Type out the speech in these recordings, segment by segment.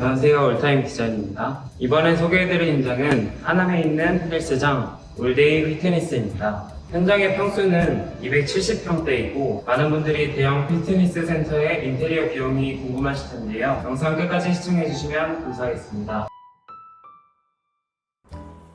안녕하세요. 올타임 디자인입니다. 이번에 소개해드릴 현장은 하남에 있는 헬스장 올데이 피트니스입니다. 현장의 평수는 270평대이고 많은 분들이 대형 피트니스 센터의 인테리어 비용이 궁금하실 텐데요. 영상 끝까지 시청해주시면 감사하겠습니다.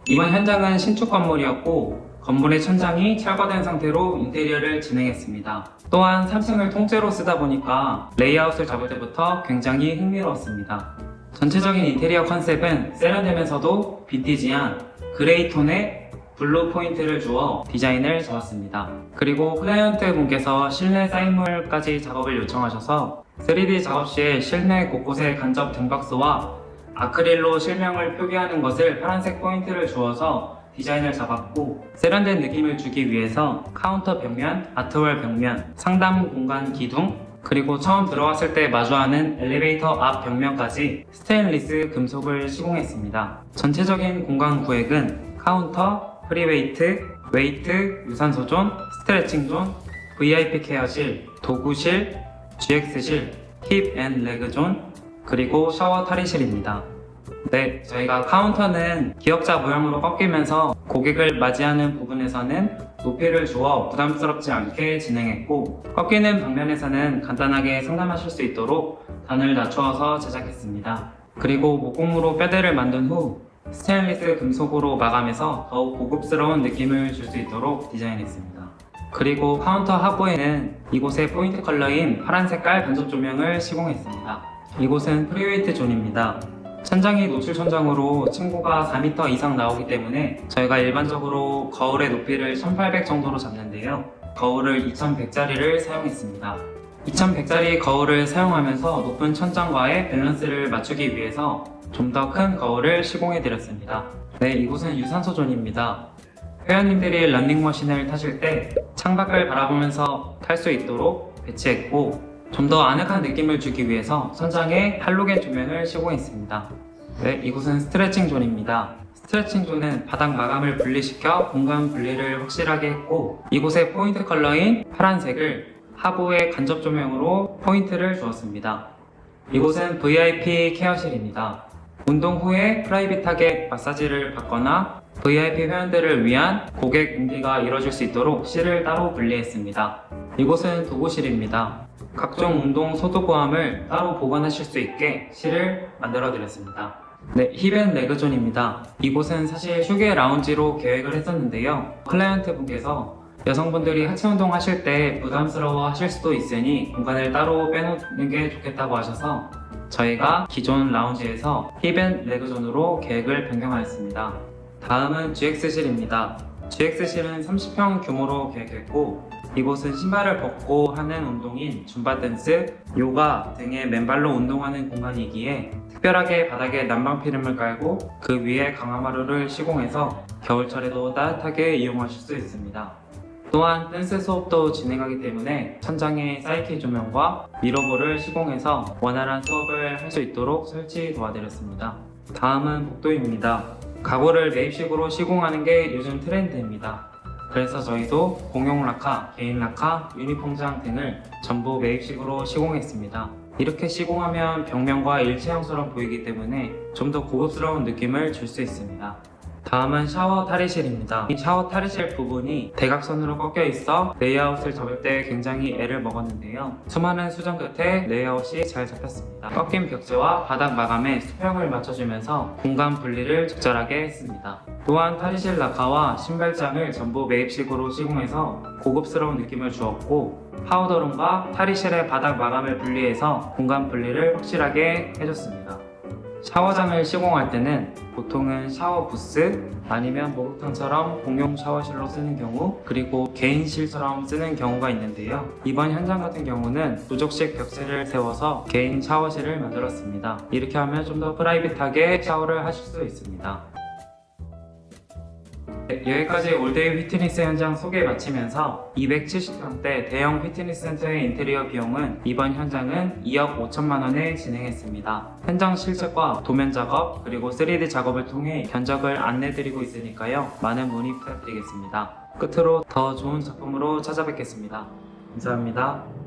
이번 현장은 신축 건물이었고 건물의 천장이 철거된 상태로 인테리어를 진행했습니다. 또한 3층을 통째로 쓰다 보니까 레이아웃을 잡을 때부터 굉장히 흥미로웠습니다. 전체적인 인테리어 컨셉은 세련되면서도 빈티지한 그레이 톤의 블루 포인트를 주어 디자인을 잡았습니다. 그리고 클라이언트 분께서 실내 사인물까지 작업을 요청하셔서 3D 작업 시에 실내 곳곳에 간접 등박스와 아크릴로 실명을 표기하는 것을 파란색 포인트를 주어서 디자인을 잡았고 세련된 느낌을 주기 위해서 카운터 벽면, 아트월 벽면, 상담 공간 기둥, 그리고 처음 들어왔을 때 마주하는 엘리베이터 앞 벽면까지 스테인리스 금속을 시공했습니다. 전체적인 공간 구획은 카운터, 프리웨이트, 웨이트, 유산소존, 스트레칭존, VIP 케어실, 도구실, GX실, 힙 앤 레그존, 그리고 샤워 탈의실입니다. 네, 저희가 카운터는 기역자 모양으로 꺾이면서 고객을 맞이하는 부분에서는 높이를 주어 부담스럽지 않게 진행했고 꺾이는 방면에서는 간단하게 상담하실 수 있도록 단을 낮추어서 제작했습니다. 그리고 목공으로 뼈대를 만든 후 스테인리스 금속으로 마감해서 더욱 고급스러운 느낌을 줄 수 있도록 디자인했습니다. 그리고 카운터 하부에는 이곳의 포인트 컬러인 파란 색깔 간접 조명을 시공했습니다. 이곳은 프리웨이트 존입니다. 천장이 노출 천장으로 층고가 4m 이상 나오기 때문에 저희가 일반적으로 거울의 높이를 1800 정도로 잡는데요. 거울을 2100짜리를 사용했습니다. 2100짜리 거울을 사용하면서 높은 천장과의 밸런스를 맞추기 위해서 좀 더 큰 거울을 시공해 드렸습니다. 네, 이곳은 유산소 존입니다. 회원님들이 런닝머신을 타실 때 창밖을 바라보면서 탈 수 있도록 배치했고 좀 더 아늑한 느낌을 주기 위해서 천장에 할로겐 조명을 시공했습니다. 네, 이곳은 스트레칭 존입니다. 스트레칭 존은 바닥 마감을 분리시켜 공간 분리를 확실하게 했고 이곳의 포인트 컬러인 파란색을 하부의 간접 조명으로 포인트를 주었습니다. 이곳은 VIP 케어실입니다. 운동 후에 프라이빗하게 마사지를 받거나 VIP 회원들을 위한 고객 응대가 이뤄질 수 있도록 실을 따로 분리했습니다. 이곳은 도구실입니다. 각종 운동 소도구함을 따로 보관하실 수 있게 실을 만들어 드렸습니다. 네, 힙앤 레그존입니다. 이곳은 사실 휴게 라운지로 계획을 했었는데요. 클라이언트 분께서 여성분들이 하체 운동 하실 때 부담스러워 하실 수도 있으니 공간을 따로 빼놓는 게 좋겠다고 하셔서 저희가 기존 라운지에서 힙앤 레그존으로 계획을 변경하였습니다. 다음은 GX실입니다. GX실은 30평 규모로 계획했고 이곳은 신발을 벗고 하는 운동인 줌바 댄스, 요가 등의 맨발로 운동하는 공간이기에 특별하게 바닥에 난방 필름을 깔고 그 위에 강화마루를 시공해서 겨울철에도 따뜻하게 이용하실 수 있습니다. 또한 댄스 수업도 진행하기 때문에 천장에 사이키 조명과 미러볼을 시공해서 원활한 수업을 할 수 있도록 설치 도와드렸습니다. 다음은 복도입니다. 가구를 매입식으로 시공하는 게 요즘 트렌드입니다. 그래서 저희도 공용 락카, 개인 락카, 유니폼장 등을 전부 매입식으로 시공했습니다. 이렇게 시공하면 벽면과 일체형처럼 보이기 때문에 좀 더 고급스러운 느낌을 줄 수 있습니다. 다음은 샤워 탈의실입니다. 이 샤워 탈의실 부분이 대각선으로 꺾여 있어 레이아웃을 잡을 때 굉장히 애를 먹었는데요. 수많은 수정 끝에 레이아웃이 잘 잡혔습니다. 꺾인 벽지와 바닥 마감에 수평을 맞춰주면서 공간 분리를 적절하게 했습니다. 또한 탈의실 낙하와 신발장을 전부 매입식으로 시공해서 고급스러운 느낌을 주었고 파우더룸과 탈의실의 바닥 마감을 분리해서 공간 분리를 확실하게 해줬습니다. 샤워장을 시공할 때는 보통은 샤워 부스 아니면 목욕탕처럼 공용 샤워실로 쓰는 경우 그리고 개인실처럼 쓰는 경우가 있는데요. 이번 현장 같은 경우는 누적식 벽체를 세워서 개인 샤워실을 만들었습니다. 이렇게 하면 좀 더 프라이빗하게 샤워를 하실 수 있습니다. 네, 여기까지 올데이 피트니스 현장 소개 마치면서 270평대 대형 피트니스 센터의 인테리어 비용은 이번 현장은 2억 5천만 원에 진행했습니다. 현장 실측과 도면 작업 그리고 3D 작업을 통해 견적을 안내드리고 있으니까요. 많은 문의 부탁드리겠습니다. 끝으로 더 좋은 작품으로 찾아뵙겠습니다. 감사합니다.